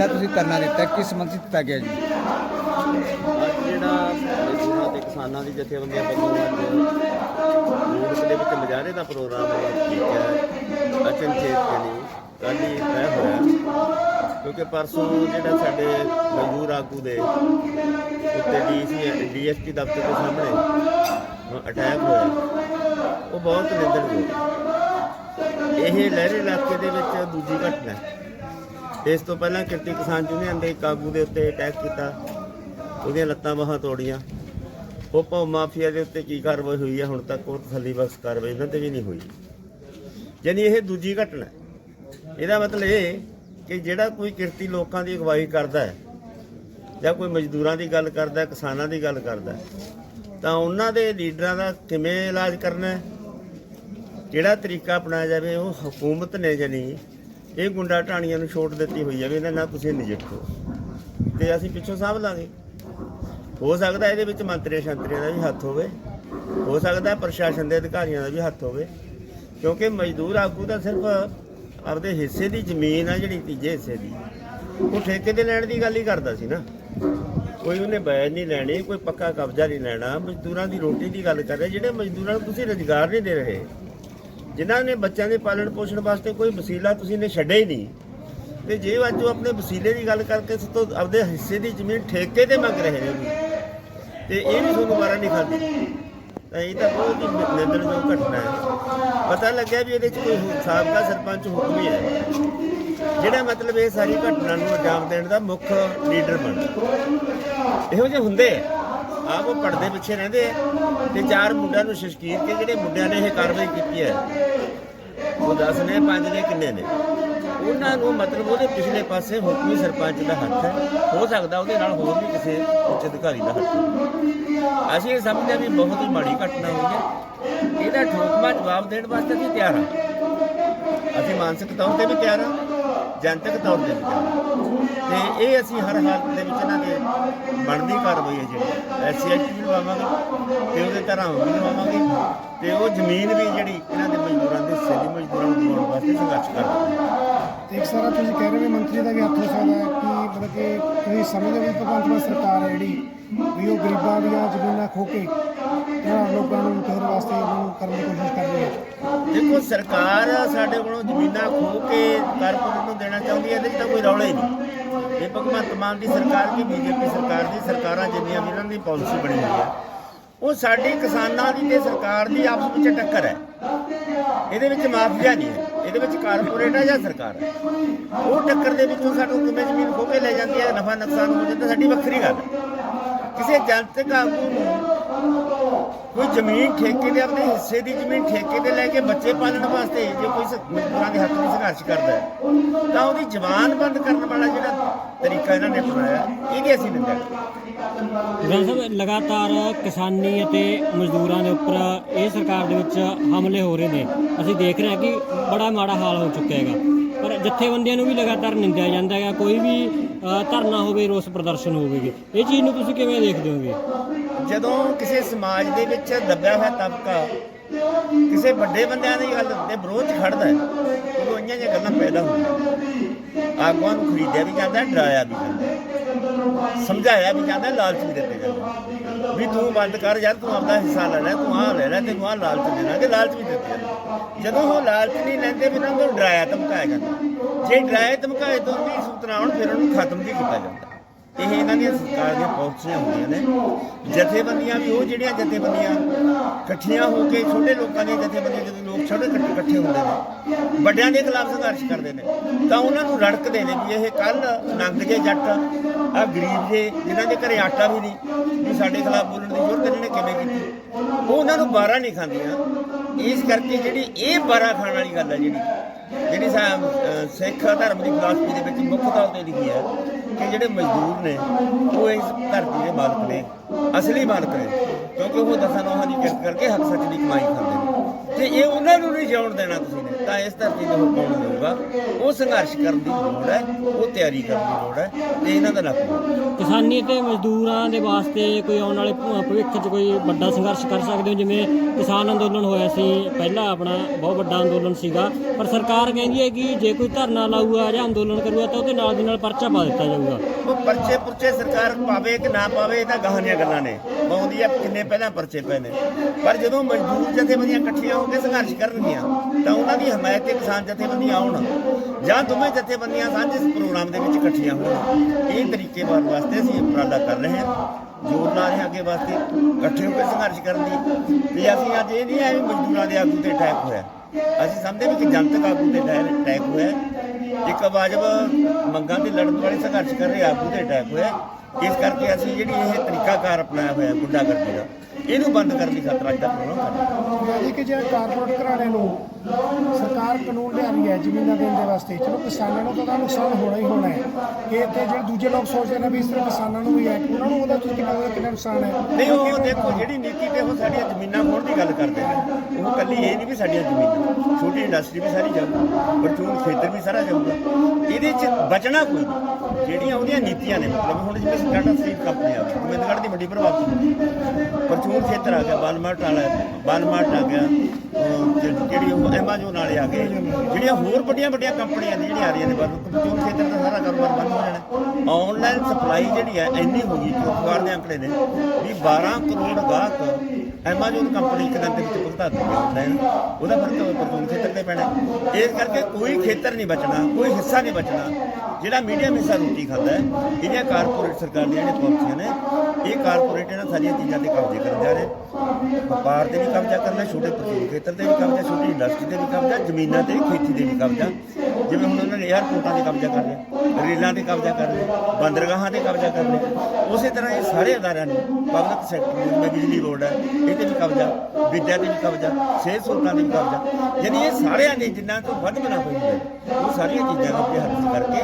ਧਰਨਾ ਦਿੱਤਾ? ਕਿਸ ਸੰਬੰਧੀ ਦਿੱਤਾ ਗਿਆ ਜੀ? ਅੱਜ ਜਿਹੜਾ ਮਜ਼ਦੂਰਾਂ ਤੇ ਕਿਸਾਨਾਂ ਦੀ ਜਥੇਬੰਦੀਆਂ ਵੱਲੋਂ ਅੱਜ ਮੂਰਤ ਦੇ ਵਿੱਚ ਮਜਾਰੇ ਦਾ ਪ੍ਰੋਗਰਾਮ ਕੀਤਾ ਅਚਨਚੇਤ ਕਨੀ ਕੱਲ੍ਹ ਹੀ ਤੈਅ ਹੋਇਆ, ਕਿਉਂਕਿ ਪਰਸੋਂ ਜਿਹੜਾ ਸਾਡੇ ਮਜ਼ਦੂਰ ਆਗੂ ਦੇ ਉੱਤੇ ਡੀਸੀ ਡੀਐਸਪੀ ਦਫ਼ਤਰ ਦੇ ਸਾਹਮਣੇ ਅਟੈਕ ਹੋਇਆ। ਉਹ ਬਹੁਤ ਨਿੰਦਣਯੋਗ ਹੈ। ਇਹ ਲਹਿਰੇ ਇਲਾਕੇ ਦੇ ਵਿੱਚ ਦੂਜੀ ਘਟਨਾ ਹੈ। ਇਸ ਤੋਂ ਪਹਿਲਾਂ ਕਿਰਤੀ ਕਿਸਾਨ ਯੂਨੀਅਨ ਦੇ ਇੱਕ ਆਗੂ ਦੇ ਉੱਤੇ ਅਟੈਕ ਕੀਤਾ। ਉਹਦੀਆਂ ਲੱਤਾਂ ਬਾਹਾਂ ਤੋੜੀਆਂ। ਉਹ ਭੌ ਮਾਫੀਆ ਦੇ ਉੱਤੇ ਕੀ ਕਾਰਵਾਈ ਹੋਈ ਹੈ ਹੁਣ ਤੱਕ ਉਹ ਤਸੱਲੀ ਬਖਸ਼ ਕਾਰਵਾਈ ਇਹਨਾਂ ਤੇ ਵੀ ਨਹੀਂ ਹੋਈ। ਯਾਨੀ ਇਹ ਦੂਜੀ ਘਟਨਾ ਇਹਦਾ ਮਤਲਬ ਇਹ ਕਿ ਜਿਹੜਾ ਕੋਈ ਕਿਰਤੀ ਲੋਕਾਂ ਦੀ ਅਗਵਾਈ ਕਰਦਾ ਹੈ, ਜਾਂ ਕੋਈ ਮਜ਼ਦੂਰਾਂ ਦੀ ਗੱਲ ਕਰਦਾ ਕਿਸਾਨਾਂ ਦੀ ਗੱਲ ਕਰਦਾ ਤਾਂ ਉਹਨਾਂ ਦੇ ਲੀਡਰਾਂ ਦਾ ਕਿਵੇਂ ਇਲਾਜ ਕਰਨਾ ਹੈ? ਕਿਹੜਾ ਤਰੀਕਾ ਅਪਣਾਇਆ ਜਾਵੇ? ਉਹ ਹਕੂਮਤ ਨੇ ਜਾਨੀ ਇਹ ਗੁੰਡਾ ਢਾਣੀਆਂ ਨੂੰ ਛੋਟ ਦਿੱਤੀ ਹੋਈ ਹੈ ਵੀ ਇਹਨਾਂ ਨਾਲ ਤੁਸੀਂ ਨਜਿੱਠੋ ਤੇ ਅਸੀਂ ਪਿੱਛੋਂ ਸਾਂਭ ਲਾਂਗੇ। ਹੋ ਸਕਦਾ ਇਹਦੇ ਵਿੱਚ ਮੰਤਰੀ ਸ਼ੰਤਰੀਆਂ ਦਾ ਵੀ ਹੱਥ ਹੋਵੇ। ਹੋ ਸਕਦਾ ਪ੍ਰਸ਼ਾਸਨ ਦੇ ਅਧਿਕਾਰੀਆਂ ਦਾ ਵੀ ਹੱਥ ਹੋਵੇ। ਕਿਉਂਕਿ ਮਜ਼ਦੂਰ ਆਗੂ ਤਾਂ ਸਿਰਫ ਆਪਦੇ ਹਿੱਸੇ ਦੀ ਜ਼ਮੀਨ ਆ, ਜਿਹੜੀ ਤੀਜੇ ਹਿੱਸੇ ਦੀ। ਉਹ ਠੇਕੇ ਤੇ ਲੈਣ ਦੀ ਗੱਲ ਹੀ ਕਰਦਾ ਸੀ ਨਾ। ਕੋਈ ਉਹਨੇ ਬੈਜ ਨਹੀਂ ਲੈਣੀ, ਕੋਈ ਪੱਕਾ ਕਬਜ਼ਾ ਨਹੀਂ ਲੈਣਾ। ਮਜ਼ਦੂਰਾਂ ਦੀ ਰੋਟੀ ਦੀ ਗੱਲ ਕਰ ਰਿਹਾ, ਜਿਹੜੇ ਮਜ਼ਦੂਰਾਂ ਨੂੰ ਤੁਸੀਂ ਰੁਜ਼ਗਾਰ ਨਹੀਂ ਦੇ ਰਹੇ। ਜਿਨ੍ਹਾਂ ਨੇ ਬੱਚਿਆਂ ਦੇ ਪਾਲਣ ਪੋਸ਼ਣ ਵਾਸਤੇ ਕੋਈ ਵਸੀਲਾ ਤੁਸੀਂ ਨੇ ਛੱਡਿਆ ਹੀ ਨਹੀਂ। ਤੇ ਜੇ ਅੱਜ ਉਹ ਆਪਣੇ ਵਸੀਲੇ ਦੀ ਗੱਲ ਕਰਕੇ ਉਸ ਤੋਂ ਆਪਦੇ ਹਿੱਸੇ ਦੀ ਜ਼ਮੀਨ ਠੇਕੇ ਤੇ ਮੰਗ ਰਹੇ ਨੇ ਵੀ, ਤੇ ਇਹ ਵੀ ਤੁਹਾਨੂੰ ਮਾਰਾ ਨਹੀਂ ਖਾਂਦੀ ਤਾਂ ਇਹ ਤਾਂ ਬਹੁਤ ਹੀ ਨਿੰਦਣਯੋਗ ਘਟਨਾ ਹੈ। ਪਤਾ ਲੱਗਿਆ ਵੀ ਇਹਦੇ ਚ ਕੋਈ ਸਾਬਕਾ ਸਰਪੰਚ ਹੁਕਮੀ ਹੈ। ਜਿਹੜਾ ਮਤਲਬ ਇਹ ਸਾਰੀ ਘਟਨਾ ਨੂੰ ਅੰਜਾਮ ਦੇਣ ਦਾ ਮੁੱਖ ਲੀਡਰ ਬਣ। ਇਹੋ ਜਿਹੇ ਹੁੰਦੇ ਆ। ਆਪ ਉਹ ਪਰਦੇ ਪਿੱਛੇ ਰਹਿੰਦੇ ਆ ਤੇ ਚਾਰ ਮੁੰਡਿਆਂ ਨੂੰ ਸ਼ਸ਼ਕੀਰ ਕੇ ਜਿਹੜੇ ਮੁੰਡਿਆਂ ਨੇ ਇਹ ਕਾਰਵਾਈ ਕੀਤੀ ਹੈ, ਉਹ 10 ਨੇ, ਪੰਜ ਨੇ, ਕਿੰਨੇ ਨੇ? ਉਹਨਾਂ ਨੂੰ ਮਤਲਬ ਉਹਦੇ ਪਿਛਲੇ ਪਾਸੇ ਹੁਕਮੀ ਸਰਪੰਚ ਦਾ ਹੱਥ ਹੈ। ਹੋ ਸਕਦਾ ਉਹਦੇ ਨਾਲ ਹੋਰ ਵੀ ਕਿਸੇ ਉੱਚ ਅਧਿਕਾਰੀ ਦਾ ਹੱਥ ਹੈ ਅਸੀਂ ਇਹ ਸਮਝਦੇ ਹਾਂ ਵੀ ਬਹੁਤ ਹੀ ਮਾੜੀ ਘਟਨਾ ਹੋਈ ਹੈ। ਇਹਦਾ ਠੋਕਮਾ ਜਵਾਬ ਦੇਣ ਵਾਸਤੇ ਵੀ ਤਿਆਰ ਹਾਂ। ਅਸੀਂ ਮਾਨਸਿਕ ਤੌਰ ਤੇ ਵੀ ਤਿਆਰ ਹਾਂ, ਜਨਤਕ ਤੌਰ ਤੇ ਵੀ ਤਿਆਰ ਹਾਂ। ਇਹ ਅਸੀਂ ਹਰ ਹਾਲਤ ਦੇ ਵਿੱਚ ਇਹਨਾਂ ਦੇ ਬਣਦੀ ਕਾਰਵਾਈ ਹੈ ਜਿਹੜੀ। ਐਸਸੀਐਸਟੀ ਵੀ ਲਵਾਵਾਂਗੇ ਤੇ ਉਹਦੇ ਤਰ੍ਹਾਂ ਵੀ ਲਵਾਵਾਂਗੇ ਤੇ ਉਹ ਜ਼ਮੀਨ ਵੀ ਜਿਹੜੀ ਇਹਨਾਂ ਦੇ ਮਜ਼ਦੂਰਾਂ ਦੇ ਹਿੱਸੇ ਦੀ ਮਜ਼ਦੂਰਾਂ ਨੂੰ ਦਿਵਾਉਣ ਵਾਸਤੇ ਸੰਘਰਸ਼ ਕਰਾਂਗੇ ਤੇ ਇੱਕ ਸਾਰਾ ਤੁਸੀਂ ਕਹਿ ਰਹੇ ਹੋ ਵੀ ਮੰਤਰੀ ਦਾ ਵੀ ਹੱਥ ਹੋ ਸਕਦਾ ਹੈ ਕਿ ਮਤਲਬ ਕਿ ਤੁਸੀਂ ਸਮਝਦੇ ਹੋ ਭਗਵੰਤ ਮਾਨ ਸਰਕਾਰ ਹੈ ਜਿਹੜੀ ਵੀ ਉਹ ਗਰੀਬਾਂ ਦੀਆਂ ਜ਼ਮੀਨਾਂ ਖੋ ਕੇ ਜਿਹੜਾ ਲੋਕਾਂ ਨੂੰ ਤੇਰ ਵਾਸਤੇ ਉਹਨੂੰ ਕਰਨ ਦੀ ਕੋਸ਼ਿਸ਼ ਕਰ ਰਹੀ ਹੈ। ਦੇਖੋ ਸਰਕਾਰ ਸਾਡੇ ਕੋਲੋਂ ਜ਼ਮੀਨਾਂ ਖੋ ਕੇ ਕਾਰਪੋਰੇਟ ਨੂੰ ਦੇਣਾ ਚਾਹੁੰਦੀ ਹੈ ਇਹਦੇ 'ਚ ਤਾਂ ਕੋਈ ਰੌਲਾ ਹੀ ਨਹੀਂ। ਇਹ ਭਗਵੰਤ ਮਾਨ ਦੀ ਸਰਕਾਰ ਕੀ ਬੀਜੇਪੀ ਸਰਕਾਰ ਦੀ? ਸਰਕਾਰਾਂ ਜਿੰਨੀਆਂ ਵੀ ਇਹਨਾਂ ਦੀ ਪਾਲਿਸੀ ਬਣੀ ਹੋਈ ਹੈ, ਉਹ ਸਾਡੀ ਕਿਸਾਨਾਂ ਦੀ ਤੇ ਸਰਕਾਰ ਦੀ ਆਪਸ ਵਿੱਚ ਟੱਕਰ ਹੈ। ਇਹਦੇ ਵਿੱਚ ਮਾਫੀਆ ਨਹੀਂ ਹੈ, ਇਹਦੇ ਵਿੱਚ ਕਾਰਪੋਰੇਟ ਹੈ ਜਾਂ ਸਰਕਾਰ ਹੈ? ਉਹ ਟੱਕਰ ਦੇ ਵਿੱਚੋਂ ਸਾਨੂੰ ਕਿਵੇਂ ਜ਼ਮੀਨ ਖੋ ਕੇ ਲੈ ਜਾਂਦੀ ਹੈ? ਨਫਾ ਨੁਕਸਾਨ ਹੋ ਜਾਂਦਾ, ਸਾਡੀ ਵੱਖਰੀ ਗੱਲ ਹੈ। ਕਿਸੇ ਜਨਤਕ ਆਗੂ ਨੂੰ ਕੋਈ ਜ਼ਮੀਨ ਠੇਕੇ ਤੇ ਆਪਣੇ ਹਿੱਸੇ ਦੀ ਜ਼ਮੀਨ ਠੇਕੇ ਤੇ ਲੈ ਕੇ ਬੱਚੇ ਪਾਲਣ ਵਾਸਤੇ ਜੇ ਕੋਈ ਮਜ਼ਦੂਰਾਂ ਦੇ ਹੱਕ ਲਈ ਸੰਘਰਸ਼ ਕਰਦਾ ਹੈ, ਤਾਂ ਉਹਦੀ ਜ਼ਬਾਨ ਬੰਦ ਕਰਨ ਵਾਲਾ ਜਿਹੜਾ ਤਰੀਕਾ ਇਹਨਾਂ ਨੇ ਅਪਣਾਇਆ, ਇਹਦੀ ਅਸੀਂ ਨਿੰਦਾ ਕਰਦੇ ਸਾਹਿਬ, ਲਗਾਤਾਰ ਕਿਸਾਨੀ ਅਤੇ ਮਜ਼ਦੂਰਾਂ ਦੇ ਉੱਪਰ ਇਹ ਸਰਕਾਰ ਦੇ ਵਿੱਚ ਹਮਲੇ ਹੋ ਰਹੇ ਨੇ। ਅਸੀਂ ਦੇਖ ਰਹੇ ਹਾਂ ਕਿ ਬੜਾ ਮਾੜਾ ਹਾਲ ਹੋ ਚੁੱਕਿਆ ਹੈਗਾ। ਪਰ ਜਥੇਬੰਦੀਆਂ ਨੂੰ ਵੀ ਲਗਾਤਾਰ ਨਿੰਦਿਆ ਜਾਂਦਾ ਹੈਗਾ, ਕੋਈ ਵੀ ਧਰਨਾ ਹੋਵੇ, ਰੋਸ ਪ੍ਰਦਰਸ਼ਨ ਹੋਵੇਗੀ। ਇਹ ਚੀਜ਼ ਨੂੰ ਤੁਸੀਂ ਕਿਵੇਂ ਦੇਖਦੇ ਹੋਗੇ ਜਦੋਂ ਕਿਸੇ ਸਮਾਜ ਦੇ ਵਿੱਚ ਦੱਬਿਆ ਹੋਇਆ ਤਬਕਾ ਕਿਸੇ ਵੱਡੇ ਬੰਦਿਆਂ ਦੀ ਗੱਲ ਦੇ ਵਿਰੋਧ 'ਚ ਖੜਦਾ ਹੈ ਉਦੋਂ ਇੰਨੀਆਂ ਜਿਹੀਆਂ ਗੱਲਾਂ ਪੈਦਾ ਹੁੰਦੀਆਂ ਆਗੂਆਂ ਨੂੰ ਖਰੀਦਿਆ ਵੀ ਜਾਂਦਾ ਡਰਾਇਆ ਵੀ ਜਾਂਦਾ ਸਮਝਾਇਆ ਵੀ ਜਾਂਦਾ ਲਾਲਚ ਵੀ ਦਿੱਤੇ ਜਾਂਦਾ ਵੀ ਤੂੰ ਬੰਦ ਕਰ ਯਾਰ ਤੂੰ ਆਪਦਾ ਹਿੱਸਾ ਲੈਣਾ ਹੈ, ਤੂੰ ਆਹ ਲੈਣਾ ਤੈਨੂੰ ਆਹ ਲਾਲਚ ਦੇਣਾ ਕਿ ਲਾਲਚ ਵੀ ਦਿੱਤੇ ਜਾਂਦਾ ਜਦੋਂ ਉਹ ਲਾਲਚ ਨਹੀਂ ਲੈਂਦੇ ਫਿਰ ਉਹਨਾਂ ਨੂੰ ਡਰਾਇਆ ਧਮਕਾਇਆ ਜਾਂਦਾ। ਜੇ ਡਰਾਏ ਧਮਕਾਏ ਤੋਂ ਨਹੀਂ ਸੂਤਨਾ ਆਉਣ ਫਿਰ ਉਹਨੂੰ ਖਤਮ ਵੀ ਕੀਤਾ ਜਾਂਦਾ। ਇਹ ਇਹਨਾਂ ਦੀਆਂ ਸਰਕਾਰ ਦੀਆਂ ਪਾਲਿਸੀਆਂ ਹੁੰਦੀਆਂ ਨੇ। ਜਥੇਬੰਦੀਆਂ ਵੀ ਉਹ ਜਿਹੜੀਆਂ ਜਥੇਬੰਦੀਆਂ ਇਕੱਠੀਆਂ ਹੋ ਕੇ ਛੋਟੇ ਲੋਕਾਂ ਦੀਆਂ ਜਥੇਬੰਦੀਆਂ ਜਦੋਂ ਲੋਕ ਛੋਟੇ ਇਕੱਠੇ ਹੁੰਦੇ ਨੇ, ਵੱਡਿਆਂ ਦੇ ਖਿਲਾਫ ਸੰਘਰਸ਼ ਕਰਦੇ ਨੇ, ਤਾਂ ਉਹਨਾਂ ਨੂੰ ਰੜਕਦੇ ਨੇ ਵੀ ਇਹ ਕੱਲ ਨੰਗ ਜੇ ਜੱਟ ਆ ਗਰੀਬ ਜੇ, ਜਿਨ੍ਹਾਂ ਦੇ ਘਰੇ ਆਟਾ ਵੀ ਨਹੀਂ, ਵੀ ਸਾਡੇ ਖਿਲਾਫ ਬੋਲਣ ਦੀ ਜ਼ਰੂਰਤ ਇਹਨਾਂ ਨੇ ਕਿਵੇਂ ਕੀਤੀ। ਉਹ ਉਹਨਾਂ ਨੂੰ ਬਾਰਾ ਨਹੀਂ ਖਾਂਦੀਆਂ। ਇਸ ਕਰਕੇ ਜਿਹੜੀ ਇਹ ਬਾਰਾ ਖਾਣ ਵਾਲੀ ਗੱਲ ਹੈ ਜਿਹੜੀ ਜਿਹੜੀ ਸਾ- ਸਿੱਖ ਧਰਮ ਦੀ ਫਿਲਾਸਫੀ ਦੇ ਵਿੱਚ ਮੁੱਖ ਤੌਰ ਤੇ ਲਿਖੀ ਹੈ ਕਿ ਜਿਹੜੇ ਮਜ਼ਦੂਰ ਨੇ, ਉਹ ਇਸ ਧਰਤੀ ਦੇ ਮਾਲਕ ਨੇ, ਅਸਲੀ ਮਾਲਕ ਨੇ, ਕਿਉਂਕਿ ਉਹ ਦਸਾਂ ਨੋਹਾਂ ਦੀ ਕਿਰਤ ਕਰਕੇ ਹੱਕ ਸੱਚ ਦੀ ਕਮਾਈ ਕਰਦੇ ਨੇ। ਤੇ ਇਹ ਉਹਨਾਂ ਨੂੰ ਨਹੀਂ ਜਿਉਣ ਦੇਣਾ ਤੁਸੀਂ ਨੇ। ਤਾਂ ਇਸ ਧਰਤੀ ਤੇ ਹੋ ਪਾਉਣ ਮਿਲੂਗਾ ਉਹ ਸੰਘਰਸ਼ ਕਰਨ ਦੀ ਲੋੜ ਹੈ ਉਹ ਤਿਆਰੀ ਕਰਨ ਦੀ ਲੋੜ ਹੈ ਤੇ ਇਹਨਾਂ ਦਾ ਲੱਗ ਕਿਸਾਨੀ ਤੇ ਮਜ਼ਦੂਰਾਂ ਦੇ ਵਾਸਤੇ ਕੋਈ ਆਉਣ ਵਾਲੇ ਭਵਿੱਖ 'ਚ ਕੋਈ ਵੱਡਾ ਸੰਘਰਸ਼ ਕਰ ਸਕਦੇ ਹੋ? ਜਿਵੇਂ ਕਿਸਾਨ ਅੰਦੋਲਨ ਹੋਇਆ ਸੀ ਪਹਿਲਾਂ ਆਪਣਾ ਬਹੁਤ ਵੱਡਾ ਅੰਦੋਲਨ ਸੀਗਾ ਪਰ ਸਰਕਾਰ ਕਹਿੰਦੀ ਹੈ ਕਿ ਜੇ ਕੋਈ ਧਰਨਾ ਲਾਊਗਾ ਜਾਂ ਅੰਦੋਲਨ ਕਰੂਗਾ ਤਾਂ ਉਹਦੇ ਨਾਲ ਦੀ ਨਾਲ ਪਰਚਾ ਪਾ ਦਿੱਤਾ ਜਾਊਗਾ। ਉਹ ਪਰਚੇ ਪੁਰਚੇ ਸਰਕਾਰ ਪਾਵੇ ਕਿ ਨਾ ਪਾਵੇ ਇਹ ਤਾਂ ਗਾਹਾਂ ਦੀਆਂ ਗੱਲਾਂ ਨੇ। ਪਾਉਂਦੀ ਆ ਕਿੰਨੇ ਪਹਿਲਾਂ ਪਰਚੇ ਪਏ ਨੇ। ਪਰ ਜਦੋਂ ਮਜ਼ਦੂਰ ਜਥੇਬੰਦੀਆਂ ਇਕੱਠੀਆਂ ਹੋ ਕੇ ਸੰਘਰਸ਼ ਕਰਨਗੀਆਂ ਤਾਂ ਉਹਨਾਂ ਦੀ ਹਮਾਇਤ ਤੇ ਕਿਸਾਨ ਜਥੇਬੰਦੀਆਂ ਆਉਣ ਜਾਂ ਦੋਵੇਂ ਜਥੇਬੰਦੀਆਂ ਸਾਂਝੇ ਪ੍ਰੋਗਰਾਮ ਦੇ ਵਿੱਚ ਇਕੱਠੀਆਂ ਹੋਣ, ਇਹ ਤਰੀਕੇ ਬਾਰ ਵਾਸਤੇ ਅਸੀਂ ਉਪਰਾਲਾ ਕਰ ਰਹੇ ਹਾਂ। ਜੋਰ ਲਾ ਰਹੇ ਹਾਂ ਅੱਗੇ ਵਾਸਤੇ, ਇਕੱਠੇ ਹੋ ਕੇ ਸੰਘਰਸ਼ ਕਰਨ ਦੀ। ਤੇ ਅਸੀਂ ਅੱਜ ਇਹ ਨਹੀਂ ਹੈ ਵੀ ਮਜ਼ਦੂਰਾਂ ਦੇ ਆਗੂ ਤੇ ਅਟੈਕ ਹੋਇਆ। ਅਸੀਂ ਸਮਝਦੇ ਵੀ ਕਿ ਜਨਤਕ ਆਗੂ ਤੇ ਅਟੈਕ ਹੋਇਆ। ਇੱਕ ਵਾਜਬ ਮੰਗਾਂ ਤੇ ਲੜਨ ਵਾਲੇ ਸੰਘਰਸ਼ ਕਰ ਰਹੇ ਆਗੂ ਤੇ ਅਟੈਕ ਹੋਇਆ। ਇਸ ਕਰਕੇ ਅਸੀਂ ਜਿਹੜੀ ਇਹ ਤਰੀਕਾਕਾਰ ਅਪਣਾਇਆ ਹੋਇਆ ਗੁੰਡਾਗਰਦੀ ਦਾ। ਇਹਨੂੰ ਬੰਦ ਕਰਨ ਦੀ ਖਾਤਰ ਅੱਜ ਦਾ ਪ੍ਰੋਗਰਾਮ ਕਰ ਰਹੇ। ਹਾਂ ਜੀ ਕਿ ਜੇ ਕਾਰਪੋਰੇਟ ਘਰਾਣੇ ਨੂੰ ਸਰਕਾਰ ਕਾਨੂੰਨ ਲਿਆ ਰਹੀ ਹੈ ਜ਼ਮੀਨਾਂ ਦੇਣ ਦੇ ਵਾਸਤੇ ਚਲੋ ਕਿਸਾਨਾਂ ਨੂੰ ਤਾਂ ਨੁਕਸਾਨ ਹੋਣਾ ਹੀ ਹੋਣਾ ਹੈ। ਕਿ ਇੱਥੇ ਜਿਹੜੇ ਦੂਜੇ ਲੋਕ ਸੋਚਦੇ ਨੇ ਵੀ ਇਸ ਤਰ੍ਹਾਂ ਕਿਸਾਨਾਂ ਨੂੰ ਵੀ ਹੈ ਉਹਨਾਂ ਨੂੰ ਉਹਦਾ ਕਿੰਨਾ ਕਿੰਨਾ ਨੁਕਸਾਨ ਹੈ? ਨਹੀਂ ਉਹ ਦੇਖੋ ਜਿਹੜੀ ਨੀਤੀ ਤੇ ਉਹ ਸਾਡੀਆਂ ਜ਼ਮੀਨਾਂ ਖੋਣ ਦੀ ਗੱਲ ਕਰਦੇ ਨੇ। ਕੱਲੀ ਇਹ ਨਹੀਂ ਵੀ ਸਾਡੀਆਂ ਜ਼ਮੀਨਾਂ, ਛੋਟੀ ਇੰਡਸਟਰੀ ਵੀ ਸਾਰੀ ਜਾਊਗੀ ਪਰਚੂਨ ਖੇਤਰ ਵੀ ਸਾਰਾ ਜਾਊਗਾ। ਇਹਦੇ 'ਚ ਬਚਣਾ ਕੋਈ ਨਹੀਂ। ਜਿਹੜੀਆਂ ਉਹਦੀਆਂ ਨੀਤੀਆਂ ਨੇ, ਮਤਲਬ ਹੁਣ ਜਿਵੇਂ ਟਾਟਾ ਸਟੀਲ ਕੰਪਨੀ ਆ, ਗੋਬਿੰਦਗੜ੍ਹ ਦੀ ਵੱਡੀ ਪ੍ਰਭਾਵ ਪਰਚੂਨ ਖੇਤਰ ਆ ਗਿਆ, ਬਾਲਮਾਰਟ ਵਾਲਾ ਬਾਲਮਾਰਟ ਆ ਗਿਆ ਜਿਹੜੀ ਉਹ ਐਮਾਜ਼ੋਨ ਵਾਲੇ ਆ ਗਏ, ਜਿਹੜੀਆਂ ਹੋਰ ਵੱਡੀਆਂ ਵੱਡੀਆਂ ਕੰਪਨੀਆਂ ਨੇ, ਜਿਹੜੀਆਂ ਆ ਰਹੀਆਂ ਨੇ ਬਾਹਰ ਪਰਚੂਨ ਖੇਤਰ ਦਾ ਸਾਰਾ ਕਾਰੋਬਾਰ ਬੰਦ ਹੋ ਜਾਣਾ। ਆਨਲਾਈਨ ਸਪਲਾਈ ਜਿਹੜੀ ਹੈ ਇੰਨੀ ਹੋ ਗਈ ਕਿ ਦੇ ਅੰਕੜੇ ਨੇ, ਵੀ 12 ਕਰੋੜ ਗਾਹਕ ਐਮਾਜ਼ੋਨ ਕੰਪਨੀ ਇੱਕ ਦਿਨ ਦੇ ਵਿੱਚ ਭੁਗਤਾ ਦਿੰਦੀ ਆਨਲਾਈਨ ਉਹਦਾ ਫ਼ਰਕ ਪਰਚੂਨ ਖੇਤਰ ਤੇ ਪੈਣਾ ਇਸ ਕਰਕੇ ਕੋਈ ਖੇਤਰ ਨਹੀਂ ਬਚਣਾ, ਕੋਈ ਹਿੱਸਾ ਨਹੀਂ ਬਚਣਾ। ਜਿਹੜਾ ਮੀਡੀਆ ਹਿੱਸਾ ਰੋਟੀ ਖਾਂਦਾ ਹੈ ਇਹਦੀਆਂ ਕਾਰਪੋਰੇਟ ਸਰਕਾਰ ਦੀਆਂ ਜਿਹੜੀਆਂ ਪਾਲਿਸੀਆਂ ਨੇ, ਇਹ ਕਾਰਪੋਰੇਟ ਇਹਨਾਂ ਸਾਰੀਆਂ ਚੀਜ਼ਾਂ ਤੇ ਕਬਜ਼ੇ ਕਰਨ ਜਾ ਰਹੇ ਵਪਾਰ ਤੇ ਵੀ ਕਬਜ਼ਾ ਕਰਨਾ, ਛੋਟੇ ਪਰਚੂਨ ਖੇਤਰ ਤੇ ਵੀ ਕਬਜ਼ਾ, ਛੋਟੀ ਇੰਡਸਟਰੀ ਤੇ ਵੀ ਕਬਜ਼ਾ, ਜ਼ਮੀਨਾਂ ਤੇ ਖੇਤੀ ਤੇ ਵੀ ਕਬਜ਼ਾ। ਜਿਵੇਂ ਹੁਣ ਉਹਨਾਂ ਨੇ ਏਅਰਪੋਰਟਾਂ ਤੇ ਕਬਜ਼ਾ ਕਰ ਲਿਆ, ਰੇਲਾਂ ਤੇ ਕਬਜ਼ਾ ਕਰ ਲਿਆ, ਬੰਦਰਗਾਹਾਂ ਤੇ ਕਬਜ਼ਾ ਕਰ ਲਿਆ। ਉਸੇ ਤਰ੍ਹਾਂ ਇਹ ਸਾਰੇ ਅਦਾਰਿਆਂ ਨੂੰ ਪਬਲਿਕ ਸੈਕਟਰ ਨੂੰ ਜਿਵੇਂ ਬਿਜਲੀ ਬੋਰਡ ਹੈ, ਇਹ ਤੇ ਵੀ ਕਬਜ਼ਾ, ਵਿਦਿਆ ਤੇ ਵੀ ਕਬਜ਼ਾ, ਸਿਹਤ ਸਹੂਲਤਾਂ ਤੇ ਵੀ ਕਬਜ਼ਾ। ਯਾਨੀ ਇਹ ਸਾਰਿਆਂ ਨੇ ਜਿੰਨਾ ਤੋਂ ਵੱਧ ਬਣਾ ਹੋਈ ਹੈ। ਉਹ ਸਾਰੀਆਂ ਚੀਜ਼ਾਂ ਨੂੰ ਆਪਣੇ ਹੱਥ ਕਰਕੇ